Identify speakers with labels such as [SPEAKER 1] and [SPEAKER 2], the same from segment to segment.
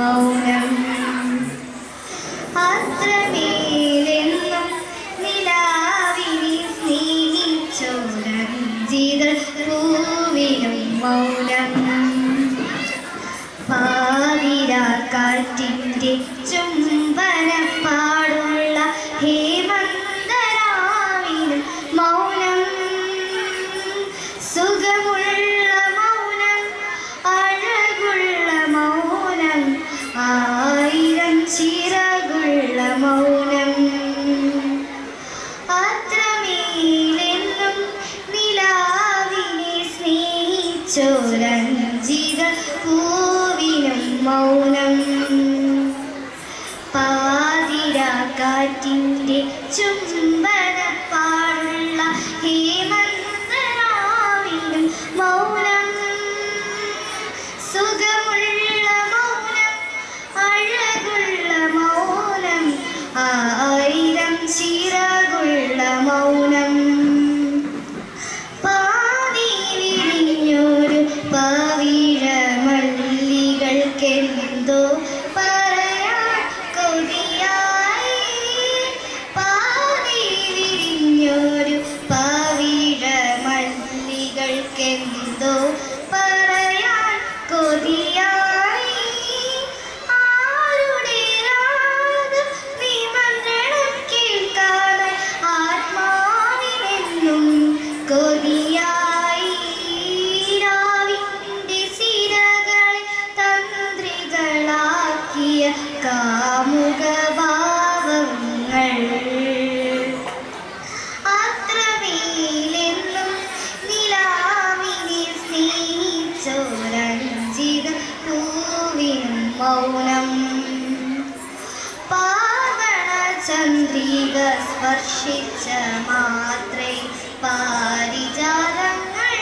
[SPEAKER 1] മൗനം. അത്രമേലെന്നും നിലാവിനെ സ്നേഹിച്ചോരഞ്ജിത പൂവിനും മൗനം. പാതിരാക്കാറ്റിന്റെ ചുംബനപ്പാടുള്ള ആയിരം ചിറകുള്ള മൗനം. അത്രമേലെന്നും നിലാവിനെ സ്നേഹിച്ചോരഞ്ജിത പൂവിനും മൗനം. പാതിരാക്കാറ്റിന്റെ ചുംബനപ്പാടുള്ള ഹേമന്തരാവിനും ചിറകുള്ള മൗനം. പാതി വിരിഞ്ഞൊരു പവിഴ മല്ലികൾക്കെന്തോ പറയാൻ കൊതിയായി. പാതി വിരിഞ്ഞൊരു പവിഴ മല്ലികൾക്കെന്തോ മൗനം. പാവണചന്ദ്രിക സ്പർശിച്ച മാത്രേ പാരിജാതങ്ങൾ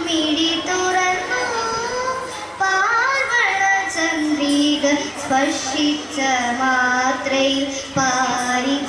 [SPEAKER 1] മിടി തുറന്നു. പാവണചന്ദ്രിക സ്പർശിച്ച മാത്രേ പാരിജാത